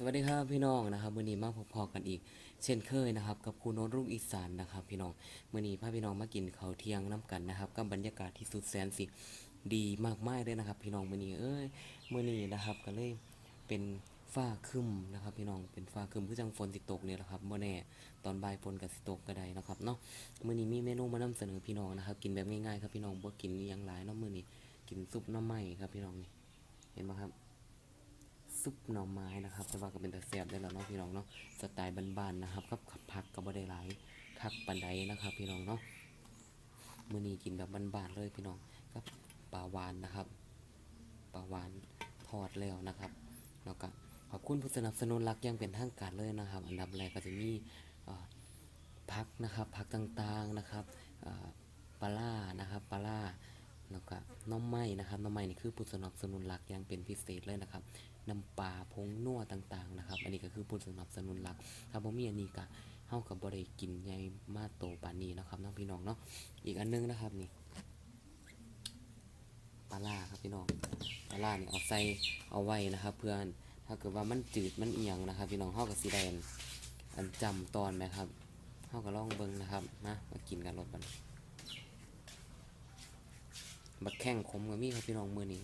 สวัสดีครับพี่น้องนะครับมื้อนี้มาพบๆกันอีก เช่นเคยนะครับ กับครูโน้ตรุ่งอีสานนะครับ พี่น้องมื้อนี้พาพี่น้องมากินข้าวเที่ยงน้กันนะครับกับบรรยากาศที่สุดแสนสิดีมากมายเลยนะครับ พี่น้องมื้อนี้เอ้ยมื้อนี้นะครับก็เลยเป็นฟ้าคึมนะครับ พี่น้องเป็นฟ้าคึมคือจังฝนสิตกเนี่ยแหละครับบ่อแน่ตอนบ่ายฝนก็สิตกก็ได้นะครับเนาะมื้อนี้มีเมนูมานำเสนอพี่น้องนะครับ กินแบบง่ายๆครับพี่น้องบ่กินอหยังหลายเนาะมื้อนี้กินซุปน้ำไม้ครับพี่น้องนี่เห็นไหมครับ ซุปหน่อไม้นะครับแต่ว่าก็เป็นต่แซบได้แล้วเนาะพี่น้องเนาะสไตล์บ้านๆนะครับกับขับผักก็บ่ได้หลายคักปันใดนะครับ พี่น้องเนาะมื้อนี้กินแบบบ้านๆเลยพี่น้องกับปลาหวานนะครับปลาหวานทอดแล้วนะครับแล้วก็ขอบคุณผู้สนับสนุนหลักอยังเป็นทางการเลยนะครับ อันดับแรกก็จะมีเอ่อพักนะครับพักต่างๆนะครับปลาล่านะครับปลาล่า แล้วก็น้องไม้นะครับน้องไม้นี่คือผู้สนับสนุนหลักอย่างเป็นพิเศษเลยนะครับน้ำปลาผงนัวต่างๆนะครับ อันนี้ก็คือผู้สนับสนุนหลัก ถ้าบ่มีอันนี้ก็เฮากับบ่ได้กินใหญ่มาโตปานนี้นะครับน้องพี่น้องเนาะอีกอันนึงนะครับนี่ปลาล่าครับพี่น้องปลาล่านี่เอาใส่เอาไว้นะครับ เพื่อนถ้าเกิดว่ามันจืดมันเอียงนะครับ พี่น้องเฮาก็สิได้อันอันจำตอนไหมครับเฮาก็ลองเบิ่งนะครับมามากินกันรถบัน บักแข้งคมกับมีครับพี่น้องมือนี้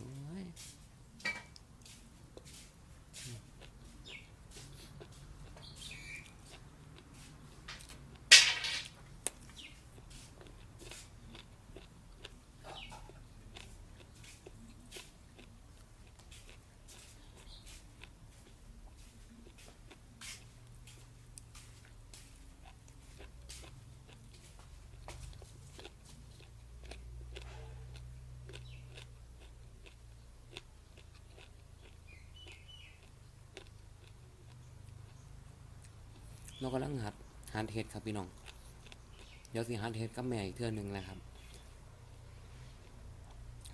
เรากำลังหัดหัดเฮ็ดครับพี่น้อง เดี๋ยวสิหัดเฮ็ดกับแม่อีกเทื่อหนึงแหละครับ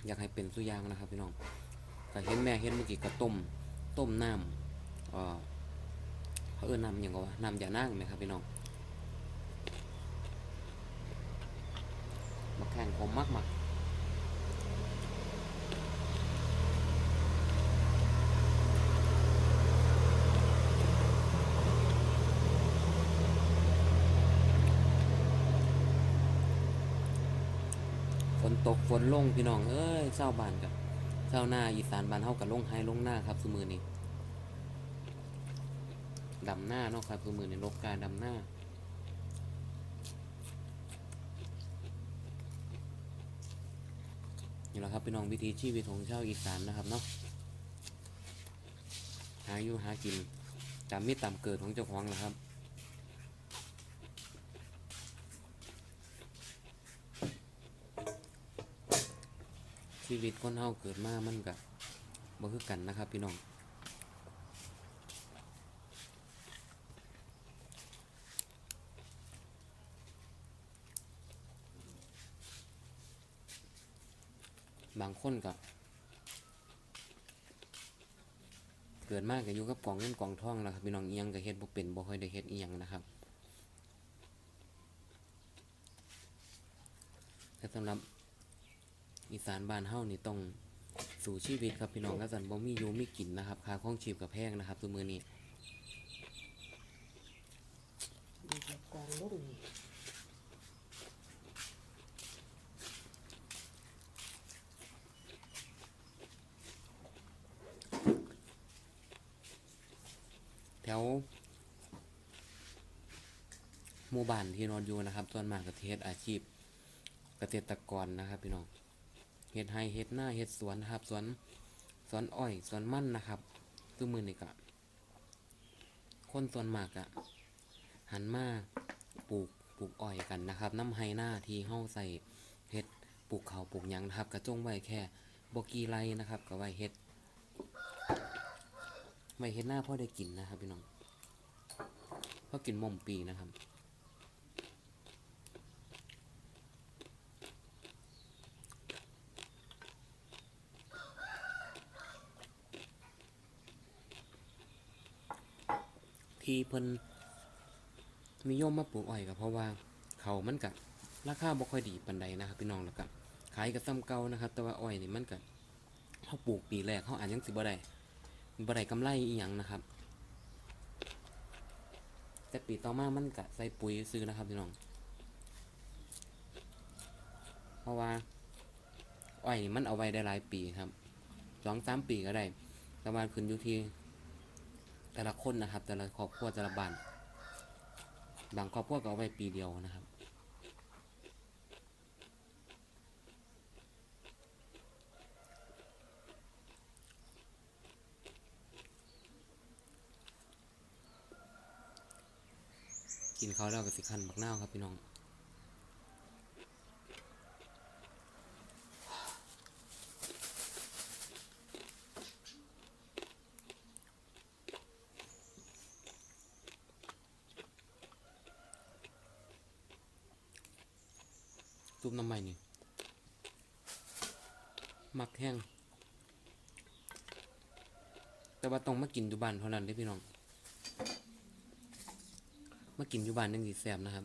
อยากให้เป็นสุยางนะครับ พี่น้องก็เห็นแม่เฮ็ดเมื่อกี้ก็ต้มต้มน้ำเออเขาเอิ้นน้ำหยังก็ว่าน้ำอย่านางไหมครับพี่น้องมาแข่งผมมากมัก ตกฝนลงพี่น้องเอ้ยเศร้าบ้านกับเศร้าหน้าอีสานบ้านเฮากับลงไฮลงหน้าครับสมือนี้ดำหน้าเนาะครับสมือนี้ลกการดำหน้านี่แหละครับพี่น้องวิถีชีวิตของชาวอีสานนะครับเนาะหาอยู่หากินตามมิตรตามเกิดของเจ้าของนะครับ ชีวิตคนเฮาเกิดมามันกับบ่คือกันนะครับ พี่น้องบางคนกับเกิดมากกับอยู่กับกล่องเงินกล่องทองแล้วครับพี่น้องเอียงกับเฮ็ดบ่เป็นบ่ค่อยได้เฮ็ดเอียงนะครับ แต่สำหรับ อีสานบ้านเฮานี่ต้องสู่ชีวิตครับพี่น้องก็สันบ่มีอยู่มีกินนะครับค่าข้องชีพกับแพงนะครับตัวมือนี้ดีกว่าการลงนี่แถวหมู่บ้านที่นอนอยู่นะครับ ส่วนมากกเฮ็ดอาชีพเกษตรกรนะครับพี่น้อง เฮ็ดไร่เฮ็ดหน้าเฮ็ดสวนนะครับสวนสวนอ้อยสวนมันนะครับคือมือนี่ก็คนส่วนมากอะหันมาปลูกปลูกอ้อยกันนะครับน้ำไฮหน้าที่เฮาใส่เฮ็ดปลูกเขาปลูกยังนะครับ กระจงไว้แค่บกีไรนะครับก็ไว้เฮ็ดไว้เฮ็ดหน้าพ่อได้กินนะครับพี่น้องพ่อกินหม่มปีนะครับ ที่เพิ่นนิยมมาปลูกอ้อยก็เพราะว่าเขามันก็ราคาบ่ค่อยดีปานใดนะครับพี่น้องแล้วก็ขายก็ซ้ำเก่านะครับ แต่ว่าอ้อยนี่มันก็เฮาปลูกปีแรกเฮาอาจยังสิบ่ได้บ่ได้กำไรอีหยังนะครับ แต่ปีต่อมามันก็ใส่ปุ๋ยซื้อนะครับพี่น้อง เพราะว่าอ้อยนี่มันเอาไว้ได้หลายปีครับสองสามปีก็ได้แต่ว่าขึ้นอยู่ที่ แต่ละคนนะครับ แต่ละครอบครัวแต่ละบ้านบางครอบครัวก็เอาไว้ปีเดียวนะครับ กินเขาวแล้วก็สิคันบักนาวครับพี่น้อง ซุปน้ำใหม่นี่มักแห้งแต่ว่าต้องมากินอยู่บ้านเท่านั้นเด้พี่น้อง มากินอยู่บ้านยังสิแซ่บนะครับ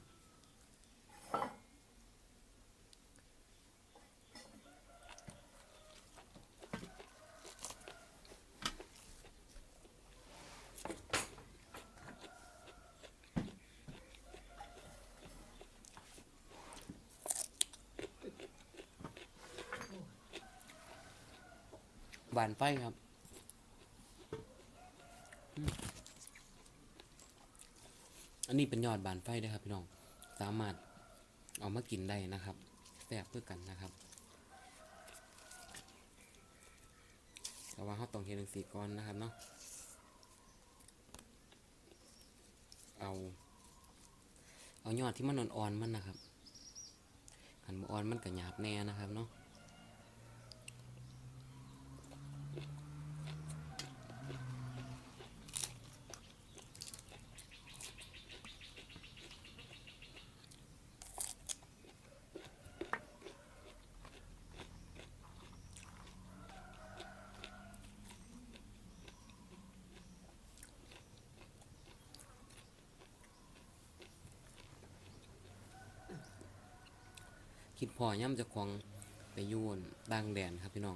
บานไฟครับอันนี้เป็นยอดบานไฟเด้วยครับพี่น้อง สามารถเอามากินได้นะครับแซ่บเพื่อกันนะครับแต่ว่าเขาต้องเฮ็ดจังสีก่อนนะครับเนาะ เอา เอายอดที่มันอ่อนๆมันนะครับ หันบ่อ่อนมันก็หยาบแน่นะครับเนาะ คิดพอย่ำจ้าของไปยุ่นต่างแดนครับพี่น้อง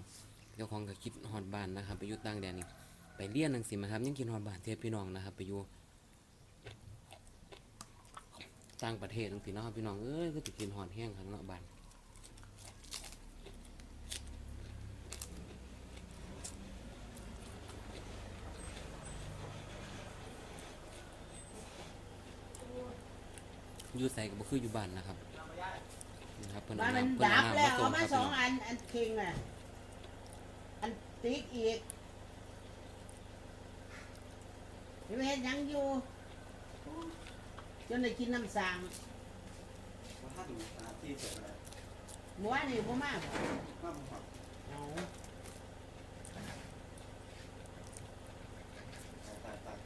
เจ้าของก็คิดฮอดบ้านนะครับ ไปยู่ต่างแดนนี่ไปเรียนหนังสือมาครับยังคิดฮอดบ้านเทพพี่น้องนะครับ ไปยู่ต่างประเทศจังซี่เนะครับพี่น้องเอ้ยก็ติกินฮอดแห้งครับเนาะบ้านอยู่ใส่ก็บ่คืออยู่บ้านนะครับ ครับเพิ่นบ้าเอานมันน้ำเพิ่นดัเอาบน้ำแล้มาวส่เอางคมารับสพี่องน้องอันอันคิงอะ อันติ๊กอีกยังไม่เห็นยังอยู่จนได้กินน้ำสางว่าถ้าถึงสามที่เสร็จแล้วเมื่อวานนี่พ่อมาบ่ก็ผมขอเอาตัดตัด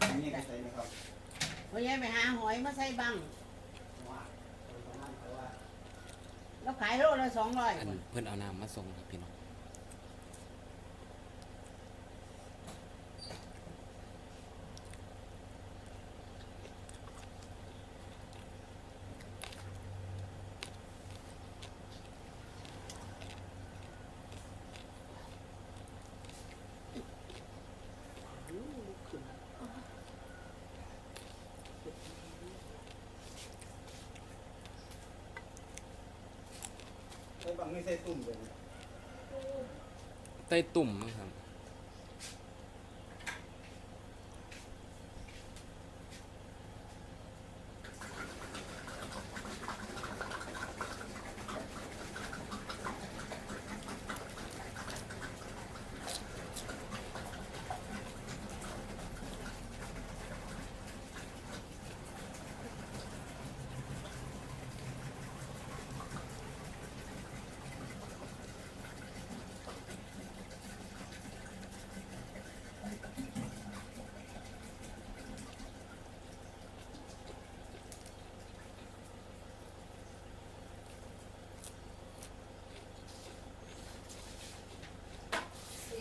อันนี้ก็ใช่ไหมครับ พ่อใหญ่ไปหาหอยมาใส่บัง ว่าประมาณเพราะว่า แล้วขายโลละสองร้อยอันเพิ่นเอาน้ำมาส่งครับพี่น้อง ใช้บางไม่ใช่ตุ่มเลยใต้ตุ่มนะครับ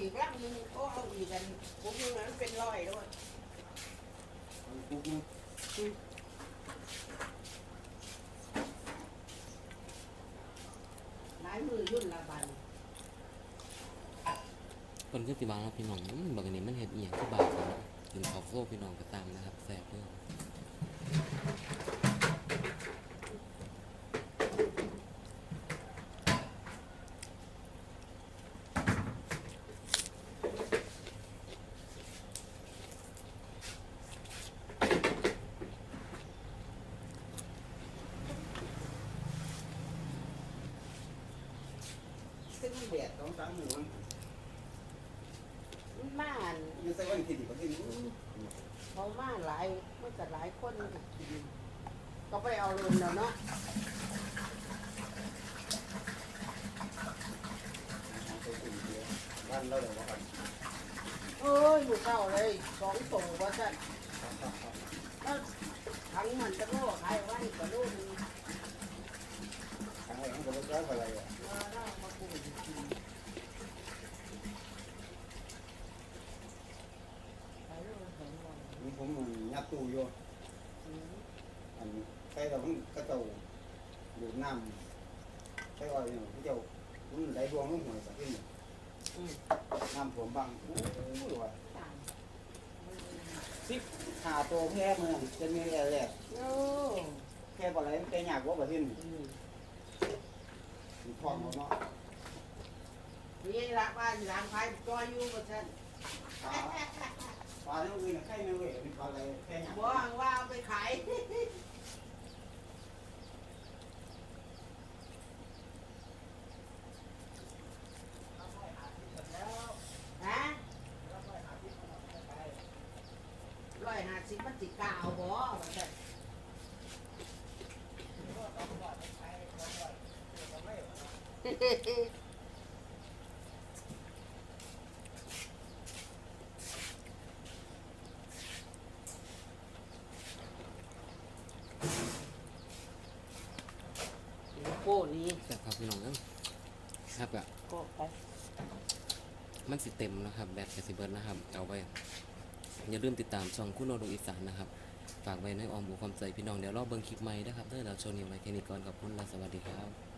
อีกร่างหนึงก็เอาอีกกันผมยังนั้นเป็นร้อยด้วยมันปุ๊บนึงหลายมือยุ่นละบันเพิ่นคือสิว่าเนพี่น้องอืมบักอันนี้มันเฮ็ดอียงคือบาปเนะกินข้าวฟซ่พี่น้องก็ตามนะครับแซ่บเด้อ แดดสองสามหมูมันมาอันอยู่ใส่วันที่ดีกว่าที่นี้เขามาหลายมันก็หลายคนมันก็กินก็ไปเอาลงแล้วเนาะใส่ตุ่มเดียวบ้านเราเลยว่ากันเอ้ยอยู่เก้าเลยสองส่งว่าสั่นแล้วทั้งมันจะโลกขายไว้ก็โลกนึง ทางไหนมันก็ไม่ร้อยอะไรอะ มาเล่ามาปลูกกินขายโลละสองร้อย นี่ผมมันยัดตู้ อยู่อืมอันใส่เราเพิ่งกระเจ้าดูดน้ำใส่อ้อยเนี่ยพี่เจ้าผมไหลดวงลงหัวสักทีอืม น้ำผมบังโอ้ยว่าตามสิบขาโตแพ้เมืองจะมีอะไรแหละโอ้แค่บ่อะไรแค่ยากว่าประเทศอืมมีทองเนาะนี่รักบ้านร้านขายจอยอยู่ว่าสั่นปลา ปลาเนี่ยวิ่งแค่เนี่ยเว้ยมีปลาอะไรแค่ยากบอกว่าเอาไปขายฮะร้อยห้าสิบมันสิกาวบ่ว่าซั่นโก้ นี้แซ่บครับพี่น้องเด้อครับอะโก้ไปมันสิเต็มนะครับแบตกับสิเบิร์นะครับ เอาไว้ อย่าลืมติดตามช่องคุณโนดูอีสานนะครับ ฝากไว้ในออมบุความใจพี่น้องเดี๋ยวรอเบิ่งคลิปใหม่นะครับเด้อแล้วช่วงนี้ไว้แค่นี้ก่อนขอบคุณและสวัสดีครับ